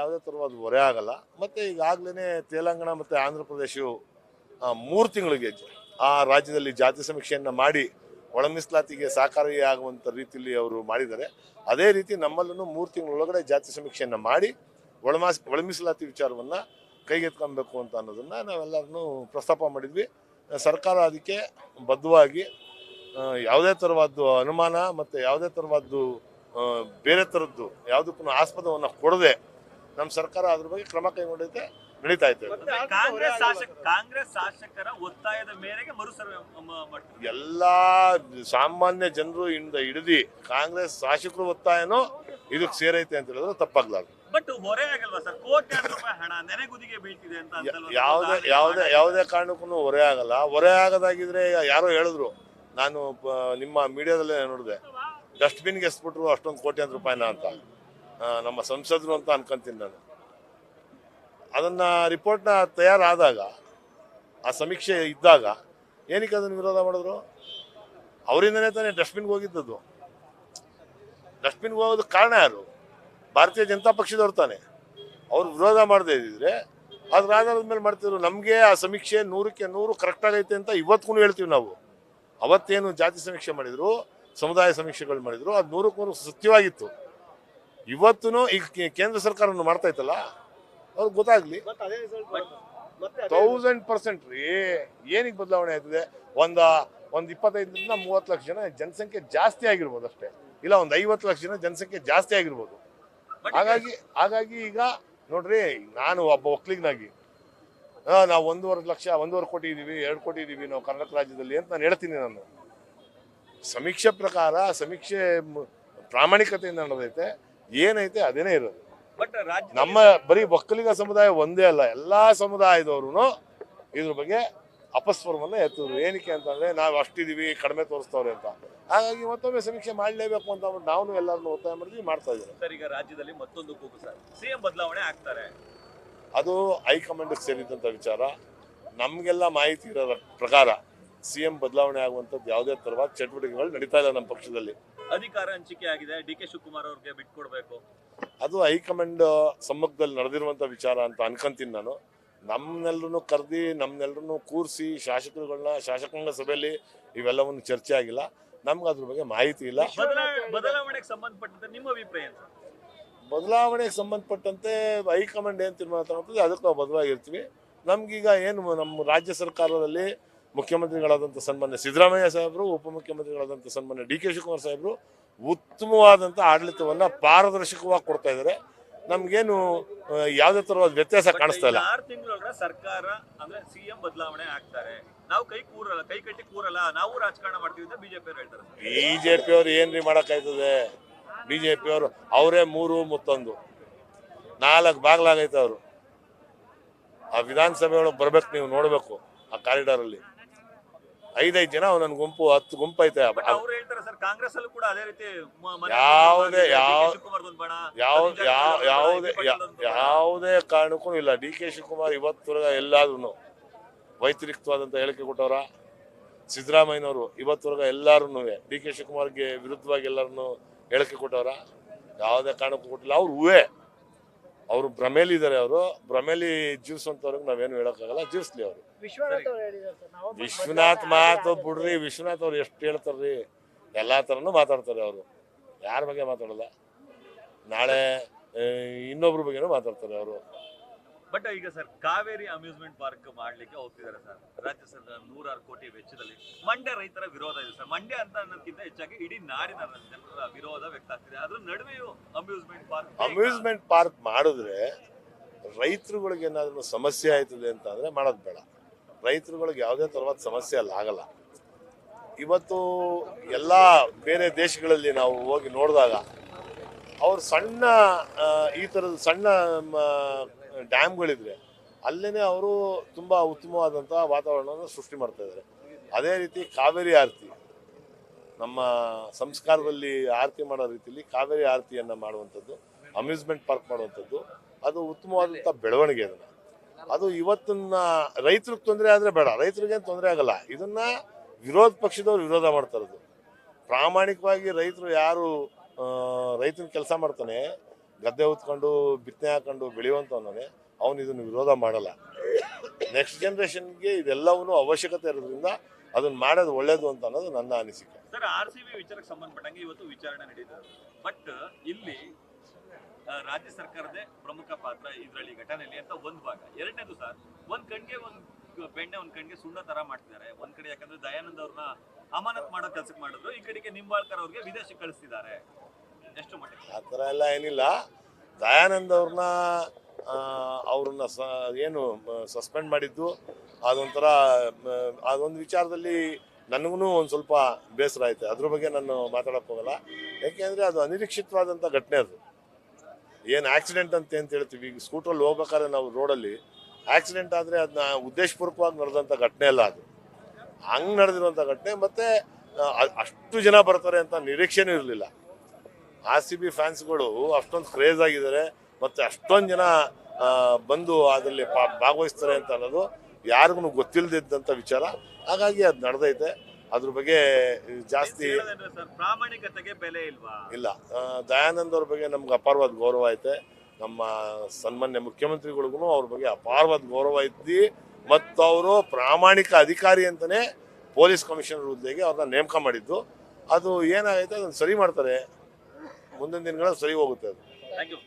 ಯಾವುದೇ ಥರವಾದ ಹೊರೆ ಆಗಲ್ಲ. ಮತ್ತು ಈಗಾಗಲೇ ತೆಲಂಗಾಣ ಮತ್ತು ಆಂಧ್ರ ಪ್ರದೇಶವು ಮೂರು ತಿಂಗಳಿಗೆ ಆ ರಾಜ್ಯದಲ್ಲಿ ಜಾತಿ ಸಮೀಕ್ಷೆಯನ್ನು ಮಾಡಿ ಒಳ ಮೀಸಲಾತಿಗೆ ಸಹಕಾರಿಯಾಗುವಂಥ ರೀತಿಯಲ್ಲಿ ಅವರು ಮಾಡಿದ್ದಾರೆ. ಅದೇ ರೀತಿ ನಮ್ಮಲ್ಲೂ ಮೂರು ತಿಂಗಳೊಳಗಡೆ ಜಾತಿ ಸಮೀಕ್ಷೆಯನ್ನು ಮಾಡಿ ಒಳಮಾಸ್ ಒಳ ಮೀಸಲಾತಿ ವಿಚಾರವನ್ನು ಕೈಗೆತ್ಕೊಬೇಕು ಅಂತ ಅನ್ನೋದನ್ನು ನಾವೆಲ್ಲರೂ ಪ್ರಸ್ತಾಪ ಮಾಡಿದ್ವಿ. ಸರ್ಕಾರ ಅದಕ್ಕೆ ಬದ್ಧವಾಗಿ ಯಾವುದೇ ಥರವಾದ್ದು ಅನುಮಾನ ಮತ್ತು ಯಾವುದೇ ಥರವಾದ್ದು ಬೇರೆ ಥರದ್ದು ಯಾವುದಕ್ಕೂ ಆಸ್ಪದವನ್ನು ಕೊಡದೆ ನಮ್ಮ ಸರ್ಕಾರ ಅದ್ರ ಬಗ್ಗೆ ಕ್ರಮ ಕೈಗೊಂಡೈತೆ ನಡೀತಾ ಇದ್ದೇವೆ ಕಾಂಗ್ರೆಸ್ ಶಾಸಕ ಕಾಂಗ್ರೆಸ್ ಶಾಸಕರ ಒತ್ತಾಯದ ಮೇರೆಗೆ ಮರು ಎಲ್ಲ ಸಾಮಾನ್ಯ ಜನರು ಇಂದ ಹಿಡಿದಿ ಕಾಂಗ್ರೆಸ್ ಶಾಸಕರು ಒತ್ತಾಯನೋ ಇದಕ್ಕೆ ಸೇರೈತೆ ಅಂತ ಹೇಳಿದ್ರೆ ತಪ್ಪಾಗ್ಲಾರ್ದು. ಬಟ್ ಹೊರೆ ಆಗಲ್ವಾ ಸರ್? ಕೋಟ್ಯಾಂತರ ರೂಪಾಯಿ ಹಣ ನೆನೆಗುದಿಗೆ ಬೀಳ್ತಿದೆ ಅಂತ? ಯಾವುದೇ ಯಾವುದೇ ಯಾವುದೇ ಕಾರಣಕ್ಕೂ ಹೊರೆ ಆಗಲ್ಲ. ಹೊರೆ ಆಗದಾಗಿದ್ರೆ ಯಾರೋ ಹೇಳಿದ್ರು ನಾನು ನಿಮ್ಮ ಮೀಡಿಯಾದಲ್ಲೇ ನೋಡಿದೆ. ಡಸ್ಟ್ಬಿನ್ಗೆ ಎಸ್ಬಿಟ್ರು ಅಷ್ಟೊಂದು ಕೋಟ್ಯಾಂತರ ರೂಪಾಯಿನ ಅಂತ. ನಮ್ಮ ಸಂಸದರು ಅಂತ ಅನ್ಕೊಂತೀನಿ ನಾನು. ಅದನ್ನ ರಿಪೋರ್ಟ್ನ ತಯಾರಾದಾಗ, ಆ ಸಮೀಕ್ಷೆ ಇದ್ದಾಗ ಏನಕ್ಕೆ ಅದನ್ನು ವಿರೋಧ ಮಾಡಿದ್ರು? ಅವರಿಂದನೇ ತಾನೇ ಡಸ್ಟ್ಬಿನ್ಗೆ ಹೋಗಿದ್ದದ್ದು. ಡಸ್ಟ್ಬಿನ್ಗೆ ಹೋಗೋದಕ್ಕೆ ಕಾರಣ ಯಾರು? ಭಾರತೀಯ ಜನತಾ ಪಕ್ಷದವ್ರು ತಾನೆ. ಅವ್ರು ವಿರೋಧ ಮಾಡದೇ ಇದ್ದಿದ್ರೆ ಅದ್ರ ಆಧಾರದ ಮೇಲೆ ಮಾಡ್ತಿದ್ರು. ನಮಗೆ ಆ ಸಮೀಕ್ಷೆ ನೂರಕ್ಕೆ ನೂರು ಕರೆಕ್ಟ್ ಆಗೈತೆ ಅಂತ ಇವತ್ತಿಗೂ ಹೇಳ್ತೀವಿ ನಾವು. ಅವತ್ತೇನು ಜಾತಿ ಸಮೀಕ್ಷೆ ಮಾಡಿದ್ರು, ಸಮುದಾಯ ಸಮೀಕ್ಷೆಗಳು ಮಾಡಿದ್ರು, ಅದು ನೂರಕ್ಕೆ ನೂರು ಸತ್ಯವಾಗಿತ್ತು. ಇವತ್ತೂ ಈಗ ಕೇಂದ್ರ ಸರ್ಕಾರ ಮಾಡ್ತಾ ಇತ್ತಲ್ಲ? ಅವ್ರಿಗೆ ಗೊತ್ತಾಗ್ಲಿ. ತೌಸಂಡ್ ಪರ್ಸೆಂಟ್ ರೀ. ಏನಿಗೆ ಬದಲಾವಣೆ ಆಯ್ತದೆ? ಒಂದ ಒಂದು ಇಪ್ಪತ್ತೈದರಿಂದ ಮೂವತ್ತು ಲಕ್ಷ ಜನ ಜನಸಂಖ್ಯೆ ಜಾಸ್ತಿ ಆಗಿರ್ಬೋದು ಅಷ್ಟೇ. ಇಲ್ಲ ಒಂದು ಐವತ್ತು ಲಕ್ಷ ಜನ ಜನಸಂಖ್ಯೆ ಜಾಸ್ತಿ ಆಗಿರ್ಬೋದು. ಹಾಗಾಗಿ ಹಾಗಾಗಿ ಈಗ ನೋಡ್ರಿ ನಾನು ಒಬ್ಬ ಒಕ್ಕಲಿಗನಾಗಿ ನಾವು ಒಂದೂವರೆ ಲಕ್ಷ ಒಂದೂವರೆ ಕೋಟಿ ಇದೀವಿ ಎರಡು ಕೋಟಿ ಇದೀವಿ ನಾವು ಕರ್ನಾಟಕ ರಾಜ್ಯದಲ್ಲಿ ಅಂತ ನಾನು ಹೇಳ್ತೀನಿ ನಾನು. ಸಮೀಕ್ಷೆ ಪ್ರಕಾರ ಸಮೀಕ್ಷೆ ಮ್- ಪ್ರಾಮಾಣಿಕತೆಯಿಂದ ನಡೆದೈತೆ. ಏನೈತೆ ಅದೇನೇ ಇರೋದು. ನಮ್ಮ ಬರೀ ಒಕ್ಕಲಿಗ ಸಮುದಾಯ ಒಂದೇ ಅಲ್ಲ ಎಲ್ಲಾ ಸಮುದಾಯದವ್ರು ಇದ್ರ ಬಗ್ಗೆ ಅಪಸ್ವರವನ್ನ ಎತ್ತಿದ್ರು. ಏನಕ್ಕೆ ಅಂತಂದ್ರೆ ನಾವು ಅಷ್ಟಿದೀವಿ ಕಡಿಮೆ ತೋರಿಸ್ತವ್ರೆ ಅಂತ. ಹಾಗಾಗಿ ಮತ್ತೊಮ್ಮೆ ಸಮೀಕ್ಷೆ ಮಾಡಲೇಬೇಕು ಅಂತ ಅವ್ರು ನಾವು ಎಲ್ಲರನ್ನು ಒತ್ತಾಯ ಮಾಡಿದ್ವಿ ಮಾಡ್ತಾ ಇದ್ದೀವಿ. ಸರ್ ಈಗ ರಾಜ್ಯದಲ್ಲಿ ಮತ್ತೊಂದು ಕೂಗು ಸರ್. ಸಿಎಂ ಬದಲಾವಣೆ ಆಗ್ತಾರೆ. ಅದು ಹೈಕಮಾಂಡ್ ಸೇರಿದಂತ ವಿಚಾರ. ನಮಗೆಲ್ಲ ಮಾಹಿತಿ ಇರೋ ಪ್ರಕಾರ ಸಿಎಂ ಬದಲಾವಣೆ ಆಗುವಂಥದ್ದು ಯಾವುದೇ ತರವಾದ ಚಟುವಟಿಕೆಗಳು ನಡೀತಾ ಇಲ್ಲ ನಮ್ಮ ಪಕ್ಷದಲ್ಲಿ. ಅಧಿಕಾರ ಹಂಚಿಕೆ ಆಗಿದೆ. ಡಿ ಕೆ ಶಿವಕುಮಾರ್ ಅವ್ರಿಗೆ ಬಿಟ್ಕೊಡ್ಬೇಕು. ಅದು ಹೈಕಮಾಂಡ್ ಸಮ್ಮುಖದಲ್ಲಿ ನಡೆದಿರುವಂತ ವಿಚಾರ ಅಂತ ಅನ್ಕೊಂತೀನಿ ನಾನು. ನಮ್ಮನ್ನೆಲ್ಲರೂ ಕರೆದಿ ನಮ್ಮನ್ನೆಲ್ಲರೂ ಕೂರಿಸಿ ಶಾಸಕರುಗಳನ್ನ ಶಾಸಕಾಂಗ ಸಭೆಯಲ್ಲಿ ಇವೆಲ್ಲವನ್ನು ಚರ್ಚೆ ಆಗಿಲ್ಲ. ನಮ್ಗೆ ಅದ್ರ ಬಗ್ಗೆ ಮಾಹಿತಿ ಇಲ್ಲ. ಬದಲಾ- ಬದಲಾವಣೆಗೆ ಸಂಬಂಧಪಟ್ಟಂತೆ ನಿಮ್ಮ ಅಭಿಪ್ರಾಯ ಏನು ಸರ್? ಬದಲಾವಣೆಗೆ ಸಂಬಂಧಪಟ್ಟಂತೆ ಹೈಕಮಾಂಡ್ ಏನು ತೀರ್ಮಾನ ತಗೊಳ್ತದೆ ಅದಕ್ಕೆ ನಾವು ಬದಲಾಗಿರ್ತೀವಿ ನಮ್ಗೀಗ ಏನು ನಮ್ಮ ರಾಜ್ಯ ಸರ್ಕಾರದಲ್ಲಿ ಮುಖ್ಯಮಂತ್ರಿಗಳಾದಂಥ ಸನ್ಮಾನ್ಯ ಸಿದ್ದರಾಮಯ್ಯ ಸಾಹೇಬರು ಉಪಮುಖ್ಯಮಂತ್ರಿಗಳಾದಂಥ ಸನ್ಮಾನ್ಯ ಡಿ ಕೆ ಶಿವಕುಮಾರ್ ಸಾಹೇಬರು ಉತ್ತಮವಾದಂಥ ಆಡಳಿತವನ್ನ ಪಾರದರ್ಶಕವಾಗಿ ಕೊಡ್ತಾ ಇದ್ದಾರೆ. ನಮಗೇನು ಯಾವುದೇ ಥರವಾದ ವ್ಯತ್ಯಾಸ ಕಾಣಿಸ್ತಾ ಇಲ್ಲ. ಆರು ತಿಂಗಳ ಸರ್ಕಾರ ಅಂದ್ರೆ ಸಿಎಂ ಬದಲಾವಣೆ ಆಗ್ತಾರೆ. ನಾವು ಕೈ ಕೂರಲ್ಲ ಕೈ ಕಟ್ಟಿ ಕೂರಲ್ಲ ನಾವು ರಾಜಕಾರಣ ಮಾಡ್ತೀವಿ ಅಂತ ಬಿಜೆಪಿ ಅವ್ರು ಹೇಳ್ತಾರೆ. ಬಿಜೆಪಿ ಅವ್ರು ಏನ್ರಿ ಮಾಡಕ್ಕಾಯ್ತದೆ? ಬಿಜೆಪಿ ಅವರು ಅವರೇ ಮೂರು ಮತ್ತೊಂದು. ನಾಲ್ಕು ಬಾಗ್ಲಾಗೈತೆ ಅವರು. ಆ ವಿಧಾನಸಭೆ ಒಳಗೆ ಬರ್ಬೇಕು ನೀವು ನೋಡ್ಬೇಕು ಆ ಕಾರಿಡಾರ್ ಅಲ್ಲಿ ಐದೈದು ಜನ ಒಂದೊಂದು ಗುಂಪು ಹತ್ತು ಗುಂಪು ಐತೆ. ಯಾವುದೇ ಯಾವುದೇ. ಯಾವುದೇ ಕಾರಣಕ್ಕೂ ಇಲ್ಲ. ಡಿ ಕೆ ಶಿವಕುಮಾರ್ ಇವತ್ತವರೆಗ ಎಲ್ಲಾದ್ರೂ ವೈತಿರಿಕ್ತವಾದಂತ ಹೇಳಿಕೆ ಕೊಟ್ಟವರ. ಸಿದ್ದರಾಮಯ್ಯನವರು ಇವತ್ತವರೆಗ ಎಲ್ಲಾರು ಡಿ ಕೆ ಶಿವಕುಮಾರ್ಗೆ ವಿರುದ್ಧವಾಗಿ ಎಲ್ಲರನ್ನು ಹೇಳಿಕೆ ಕೊಟ್ಟವರ. ಯಾವುದೇ ಕಾರಣಕ್ಕೂ ಕೊಟ್ಟಿಲ್ಲ. ಅವ್ರು ಹೂವೇ. ಅವರು ಭ್ರಮೇಲಿ ಇದ್ದಾರೆ ಅವರು. ಭ್ರಮೇಲಿ ಜೀವಿಸುವಂತವ್ರಿಗೆ ನಾವೇನು ಹೇಳೋಕ್ಕಾಗಲ್ಲ. ಜೀವಿಸ್ಲಿ ಅವರು. ವಿಶ್ವನಾಥ್ ಮಾತು ಬಿಡ್ರಿ. ವಿಶ್ವನಾಥ್ ಅವ್ರು ಎಷ್ಟು ಹೇಳ್ತಾರ್ರಿ. ಎಲ್ಲಾ ಥರನೂ ಮಾತಾಡ್ತಾರೆ ಅವರು. ಯಾರ ಬಗ್ಗೆ ಮಾತಾಡಲ್ಲ. ನಾಳೆ ಇನ್ನೊಬ್ರ ಬಗ್ಗೆನೂ ಮಾತಾಡ್ತಾರೆ ಅವರು. ಬಟ್ ಈಗ ಸರ್ ಕಾವೇರಿ ಅಮ್ಯೂಸ್ಮೆಂಟ್ ಪಾರ್ಕ್ ಮಾಡ್ಲಿಕ್ಕೆ ಹೋಗ್ತಿದ್ದಾರೆ ಸರ್ ರಾಜ್ಯ ಸರ್ಕಾರ ನೂರಾರು ಕೋಟಿ ವೆಚ್ಚದಲ್ಲಿ ಮಂಡ್ಯ ರೈತರ ವಿರೋಧ ಇದೆ ಸರ್ ಮಂಡ್ಯ ಅಂತ ಅನ್ನೋದಕ್ಕಿಂತ ಹೆಚ್ಚಾಗಿ ಇಡೀ ನಾಡಿನ ಜನರ ವಿರೋಧ ವ್ಯಕ್ತ ಆಗ್ತಿದೆ. ಅದ್ರ ನಡುವೆಯೂ ಅಮ್ಯೂಸ್ಮೆಂಟ್ ಪಾರ್ಕ್ ಅಮ್ಯೂಸ್ಮೆಂಟ್ ಪಾರ್ಕ್ ಮಾಡಿದ್ರೆ ರೈತರುಗಳಿಗೆ ಏನಾದ್ರೂ ಸಮಸ್ಯೆ ಆಯ್ತದೆ ಅಂತ ಅಂದ್ರೆ ಮಾಡೋದು ಬೇಡ. ರೈತರುಗಳಿಗೆ ಯಾವುದೇ ತರವಾದ ಸಮಸ್ಯೆ ಅಲ್ಲಿ ಆಗಲ್ಲ. ಇವತ್ತು ಎಲ್ಲ ಬೇರೆ ದೇಶಗಳಲ್ಲಿ ನಾವು ಹೋಗಿ ನೋಡಿದಾಗ, ಅವ್ರು ಸಣ್ಣ ಈ ಥರದ ಸಣ್ಣ ಡ್ಯಾಮ್ಗಳಿದ್ರೆ ಅಲ್ಲೇ ಅವರು ತುಂಬ ಉತ್ತಮವಾದಂಥ ವಾತಾವರಣವನ್ನು ಸೃಷ್ಟಿ ಮಾಡ್ತಾ ಇದ್ದಾರೆ. ಅದೇ ರೀತಿ ಕಾವೇರಿ ಆರತಿ, ನಮ್ಮ ಸಂಸ್ಕಾರದಲ್ಲಿ ಆರತಿ ಮಾಡೋ ರೀತಿಯಲ್ಲಿ ಕಾವೇರಿ ಆರತಿಯನ್ನು ಮಾಡುವಂಥದ್ದು ಅಮ್ಯೂಸ್ಮೆಂಟ್ ಪಾರ್ಕ್ ಮಾಡುವಂಥದ್ದು, ಅದು ಉತ್ತಮವಾದಂಥ ಬೆಳವಣಿಗೆ ಅದನ್ನು. ಅದು ಇವತ್ತನ್ನ ರೈತರಿಗೆ ತೊಂದರೆ ಆದರೆ ಬೇಡ ರೈತರಿಗೇನು ತೊಂದರೆ ಆಗಲ್ಲ. ಇದನ್ನ ವಿರೋಧ ಪಕ್ಷದವ್ರು ವಿರೋಧ ಮಾಡ್ತಾರದು ಪ್ರಾಮಾಣಿಕವಾಗಿ ರೈತರು ಯಾರು ರೈತನ ಕೆಲಸ ಮಾಡ್ತಾನೆ ಗದ್ದೆ ಉತ್ಕೊಂಡು ಬಿತ್ತನೆ ಹಾಕೊಂಡು ಬೆಳೆಯುವಂಥವನೇ ಅವನು ಇದನ್ನು ವಿರೋಧ ಮಾಡಲ್ಲ. ನೆಕ್ಸ್ಟ್ ಜನ್ರೇಷನ್ಗೆ ಇದೆಲ್ಲವೂ ಅವಶ್ಯಕತೆ ಇರೋದ್ರಿಂದ ಅದನ್ನ ಮಾಡೋದು ಒಳ್ಳೇದು ಅಂತ ಅನ್ನೋದು ನನ್ನ ಅನಿಸಿಕೆ. ಸರ್ ಆರ್ ಸಿ ಬಿ ವಿಚಾರಕ್ಕೆ ಸಂಬಂಧಪಟ್ಟಂಗೆ ಇವತ್ತು ವಿಚಾರಣೆ ನಡೀತದೆ. ಬಟ್ ಇಲ್ಲಿ ರಾಜ್ಯ ಸರ್ಕಾರದೇ ಪ್ರಮುಖ ಪಾತ್ರ ಇದರಲ್ಲಿ ಘಟನೆಯಲ್ಲಿ ಅಂತ ಒಂದು ಭಾಗ. ಎರಡನೇದು ಸರ್, ಒಂದ್ ಕಣ್ಗೆ ಒಂದ್ ಬೆಣ್ಣೆ, ಒಂದ್ ಕಣ್ಗೆ ಸುಣ್ಣ ತರ ಮಾಡ್ತಿದ್ದಾರೆ. ಒಂದ್ ಕಡೆ ಯಾಕಂದ್ರೆ ದಯಾನಂದ್ ಅವ್ರನ್ನ ಅಮಾನತ್ ಮಾಡೋ ಕೆಲಸಕ್ಕೆ ಮಾಡಿದ್ರು. ಈ ಕಡೆಗೆ ನಿಂಬಾಳ್ಕರ್ ಅವ್ರಿಗೆ ವಿದೇಶಕ್ಕೆ ಕಳಿಸ್ತಿದ್ದಾರೆ. ಆ ಥರ ಎಲ್ಲ ಏನಿಲ್ಲ. ದಯಾನಂದ್ ಅವ್ರನ್ನ ಅವ್ರನ್ನ ಸ, ಏನು ಸಸ್ಪೆಂಡ್ ಮಾಡಿದ್ದು, ಅದೊಂಥರ ಅದೊಂದು ವಿಚಾರದಲ್ಲಿ ನನಗೂ ಒಂದು ಸ್ವಲ್ಪ ಬೇಸರ ಆಯ್ತು. ಅದ್ರ ಬಗ್ಗೆ ನಾನು ಮಾತಾಡಕ್ಕೆ ಹೋಗಲ್ಲ. ಯಾಕೆಂದರೆ ಅದು ಅನಿರೀಕ್ಷಿತವಾದಂಥ ಘಟನೆ ಅದು. ಏನು ಆಕ್ಸಿಡೆಂಟ್ ಅಂತ ಅಂತ ಹೇಳ್ತೀವಿ? ಈಗ ಸ್ಕೂಟ್ರಲ್ಲಿ ಹೋಗ್ಬೇಕಾದ್ರೆ ನಾವು ರೋಡಲ್ಲಿ ಆಕ್ಸಿಡೆಂಟ್ ಆದರೆ ಅದನ್ನ ಉದ್ದೇಶಪೂರ್ವಕವಾಗಿ ನಡೆದಂಥ ಘಟನೆ ಅಲ್ಲ ಅದು. ಹಂಗೆ ನಡೆದಿರುವಂಥ ಘಟನೆ, ಮತ್ತು ಅಷ್ಟು ಜನ ಬರ್ತಾರೆ ಅಂತ ನಿರೀಕ್ಷೆನೂ ಇರಲಿಲ್ಲ. ಆರ್ ಸಿ ಬಿ ಫ್ಯಾನ್ಸ್ಗಳು ಅಷ್ಟೊಂದು ಕ್ರೇಜ್ ಆಗಿದ್ದಾರೆ ಮತ್ತು ಅಷ್ಟೊಂದು ಜನ ಬಂದು ಅದರಲ್ಲಿ ಪಾ- ಭಾಗವಹಿಸ್ತಾರೆ ಅಂತ ಅನ್ನೋದು ಯಾರಿಗೂ ಗೊತ್ತಿಲ್ಲದಿದ್ದಂಥ ವಿಚಾರ. ಹಾಗಾಗಿ ಅದು ನಡೆದೈತೆ. ಅದ್ರ ಬಗ್ಗೆ ಜಾಸ್ತಿ ಪ್ರಾಮಾಣಿಕತೆಗೆ ಬೆಲೆ ಇಲ್ವಾ? ಇಲ್ಲ. ದಯಾನಂದ್ ಅವ್ರ ಬಗ್ಗೆ ನಮ್ಗೆ ಅಪಾರವಾದ ಗೌರವ ಐತೆ. ನಮ್ಮ ಸನ್ಮಾನ್ಯ ಮುಖ್ಯಮಂತ್ರಿಗಳಿಗೂ ಅವ್ರ ಬಗ್ಗೆ ಅಪಾರವಾದ ಗೌರವ ಐತಿ. ಮತ್ತು ಅವರು ಪ್ರಾಮಾಣಿಕ ಅಧಿಕಾರಿ ಅಂತಲೇ ಪೊಲೀಸ್ ಕಮಿಷನರ್ ಹುದ್ದೆಗೆ ಅವ್ರನ್ನ ನೇಮಕ ಮಾಡಿದ್ದು. ಅದು ಏನಾಗೈತೆ ಅದನ್ನು ಸರಿ ಮಾಡ್ತಾರೆ. ಮುಂದಿನ ದಿನಗಳಲ್ಲಿ ಸರಿ ಹೋಗುತ್ತೆ ಅದು.